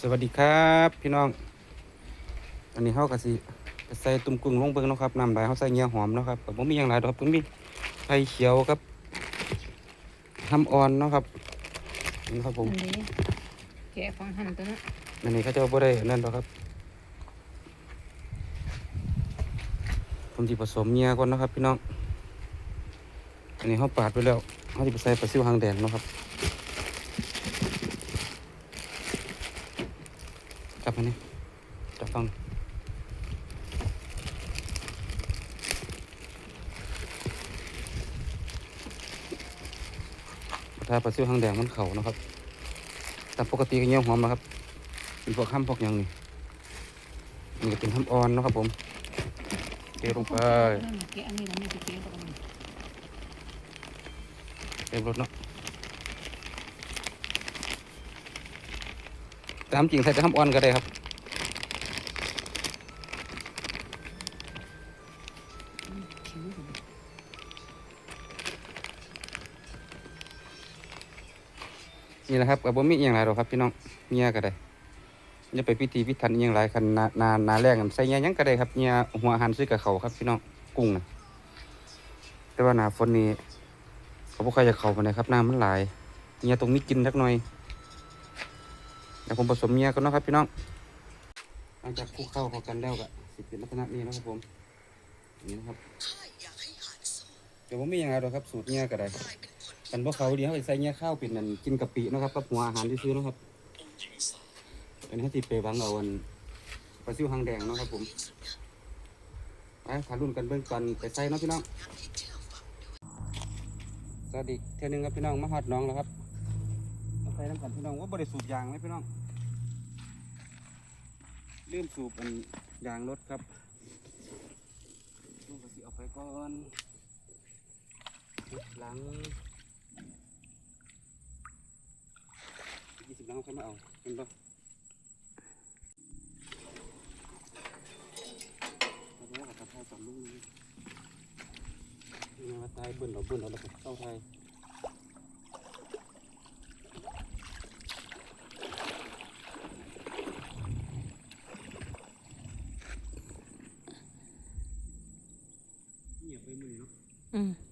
สวัสดีครับพี่น้อง อันนี้เขากะสิไปใส่ตุ่มกุ้งลงเบิ่งเนาะครับน้ำไหลเขาใส่เงี้ยหอมเนาะครับแต่ผมมีอย่างไรดอกครับผมมีไผ่เขียวครับทำอ่อนเนาะครับนี่ครับผมอันนี้แกะของหั่นตัวนั้นอันนี้เขาจะบ่ได้นั่นดอกครับ ผมจะผสมเงี้ยก่อนเนาะครับพี่น้อง อันนี้เขาปาดไปแล้วเขาจะไปใส่ปลาซิวหางแดงเนาะครับ จับอันนี้จับฟังถ้าปลาซิวหางแดงมันเข่านะครับแต่ปกติก็เงี้ยวหอมนะครับเป็นพวกข้ามพวกหยังนี่นี่ก็เป็นข้ามอ่อนเนาะครับผมเทลงไปนั่นน่ะแกะอันนี้เราไม่ไปแกะตรงนี้เต็มรถเนาะ ตามจริงใส่แต่ข้ามอ่อนก็ได้ครับนี่แหละครับกับบ่มีอย่างไรหรอกครับพี่น้องเมียก็ได้อย่าไปพิธีพิธันอย่างไรคันนานานาแรกกันใส่เงี้ยยังก็ได้ครับเงี้ยหัวหารซื้อกับเขาครับพี่น้องกุ้งนะแต่ว่าหนาฝนนี้เขาบ่ค่อยจะเขามาเลยครับน้ำมันหลายเงี้ยตรงนี้กินสักหน่อย เดี๋ยวผมผสมเงี้ยกันเนาะครับพี่น้องหลังจากคลุกเข้าเข้ากันแล้วก็สิเป็นลักษณะนี้นะครับผมนี่นะครับเดี๋ยวผมไมีอย่างไรหรอกครับสูตรเงี้ยก็ได้กันพวกเขาดีเขาไปใส่เงี้ยข้าวเป็นนั่นกินกะปินะครับกับหัวอาหารที่ซื้อนะครับเป็นให้ติไปบังเอาอันปลาซิวหางแดงนะครับผมไปถ่ารุ่นกันเบื้องกันไปใส่นะพี่น้องสวัสดีเท่านึงครับพี่น้องมาฮอดน้องแล้วครับ ใส่น้ำกันพี่น้องว่าบริสูบยางไหมพี่น้องลืมสูบอันยางรถครับลูกก็สิเอาไปก่อนหลังยี่สิบน้ำเขามาเอาเป็นปะแล้วก็กระเพราสองลูกนี้นี่มาตายเบิ่นเราเบิ่นเราแล้วก็เข้าไทยเงียบไปมือเน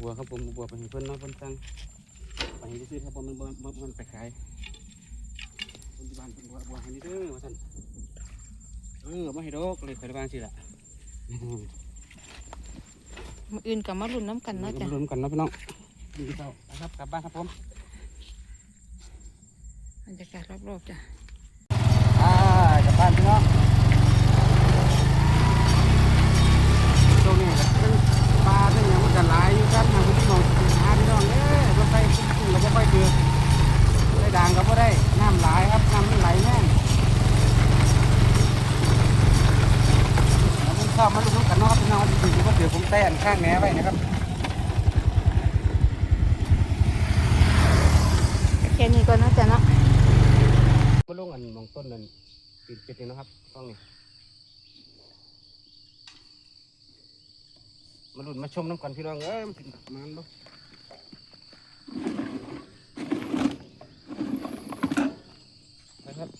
บัวครับผมบัวไปให้เพิ่นเนาะเพิ่นตั้งไปซื้อครับบ่มันบ่บ่มันไปขายคนที่บ้านเพิ่นบ่บ่ให้นี่เด้อว่าซั่นเออบ่ให้ดอกเลยข่อยได้บ้านสิล่ะมืออื่นกับมารุ่นน้ำกันเนาะจ้ะรวมกันเนาะพี่น้องดีเจ้านะครับกลับบ้านครับผมบรรยากาศรอบๆจ้ะอ่ากลับบ้านพี่น้องตรงนี้เป็นปลาเป็นอย่างมันก็หลายอยู่ครับทางพี่น้องหาพี่น้องเอ้ยบ่ไปกุ้งเราบ่ไปเดือดได้ด่างก็บ่ได้น้ำหลายครับน้ำมันไหลแน่งแล้วผม ชอบมาลุ้นกันนาะพี่น้องจริงๆก็เดี๋ยวผมแต้นข้างแหนไว้นะครับแค่นี้ก่อนนาะจ๊ะเนาะมาลงอันมองต้นนั่นปิดปิดนี่นะครับต้องนี่มาลุ้นมาชมน้ำกันพี่น้องเอ้ยมันเป็นมันบ้ครับ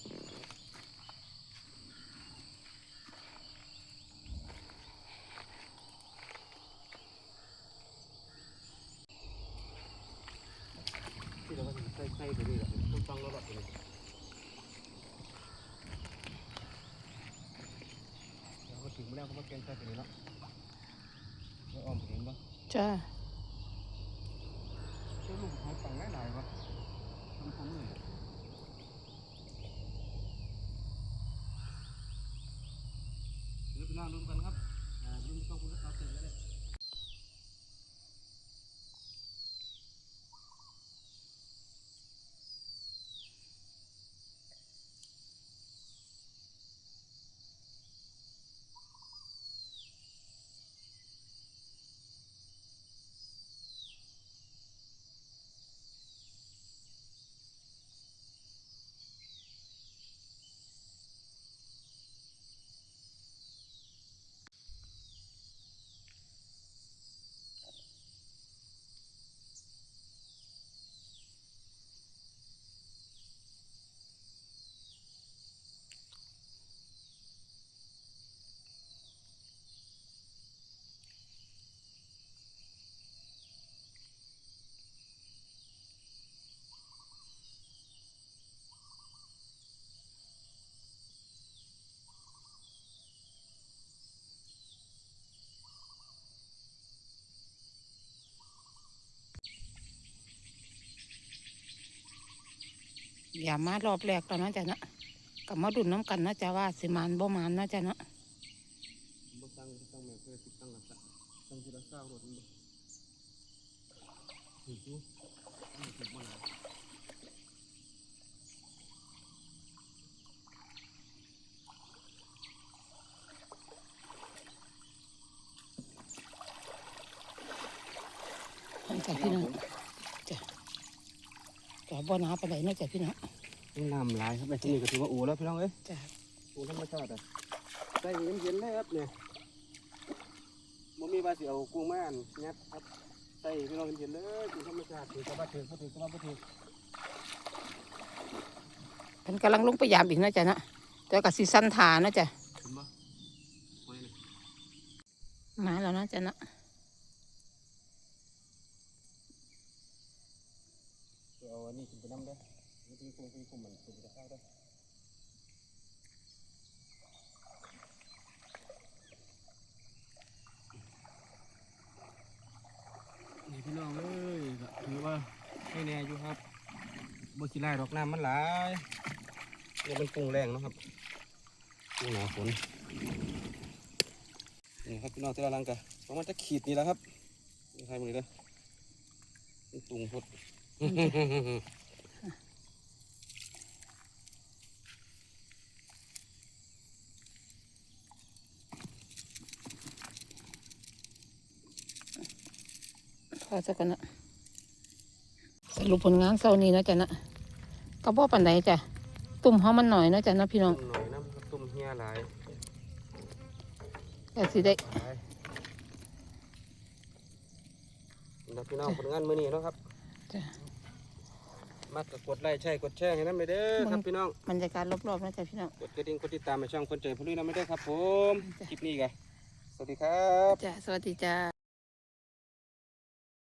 ใก็ใส่ใส่ตัวนี้แหละต้องฟังแล้วหรอกตัวนี้เราก็ถึงแล้วก็มาเกณฑ์ใส่ไปเลยเนาะแล้วอ้อมเห็นปะจ้ะเจ้าลูกหายปังหลายๆปะทำของมือเดี๋ยวไปนั่งดูกันครับอ่าดูต้องคุณลูกค้าเสร็จแล้วเนี่ย อย่ามารอบแรกแล้วนะจ้ะเนาะกับมารุ่นน้ำกันนาะจ้ะว่าสิมานบ่มานนะจ๊ะเนาะบ่ตั้งตั้งแม่เพื่อสิตั้งหลักตั้งที่ละเศร้ารถมันบ่ถือดูมันถือมาหลายเนาะจ้ะพี่น้องจ้ะ จ้ะบ่หนาไปไหนเนาะจ้ะพี่น้องนี่น้ำหลายครับไอ้ที่นี่ก็ถือว่าโอ้แล้วพี่น้องเอ้ยจ้ะโอ้ธรรมชาติอะใส่เย็นๆเลยครับเนี่ยบ่มีว่าสิเอากุ้งมาอันยัดครับใส่พี่น้องเย็นๆเลยกุ้งธรรมชาติถือก็ว่าถือบ่ถือก็ว่าบ่ถือเพิ่นกำลังลงไปยามอีกเนาะจ้ะเนาะแต่ก็สิสั้นถาเนาะจ้ะเห็นบ่ไว้เลยมาแล้วเนาะจ้ะเนาะ เอาอั นนี้ขึ้นไปน้ำได้ไม่ตีกุ้งตีกุ้งมันขึ้นไปข้าวได้นี่พี่น้องเอ้ยก็ถือว่าให้แน่อยู่ครับบ่สิไล่ดอกน้ำมันหลายนี่เป็นกุ้งแรงเนาะครับกุ้งหนาฝนนี่ครับพี่น้องที่เราลังกันประมาณจะขีดนี่แหละครับนี่ใครมาเลยด้อมันตุงพด พอสักกันเนาะสรุปผลงานเช้านี้เนาะจ้ะเนาะก็บ่ปานใดจ้ะตุ่มเฮามันหน่อยเนาะจ้ะเนาะพี่น้องตุ่มหน่อยน้ำตุ่มเฮียหลายแต่สิได้หลายนี่พี่น้องผลงานมื้อนี้เนาะครับจ้ะ มักก็กดไลค์ใช่กดแชร์ให้น้ำไปเด้อครับพี่น้องบรรยากาศรอบๆเนาะจ้ะพี่น้องกดกระดิ่งกดติดตามในช่องคนใจพลุยน้ำไม่ได้อครับ ผมจ้ะคลิปนี้กันสวัสดีครับจ้ะสวัสดีจ้า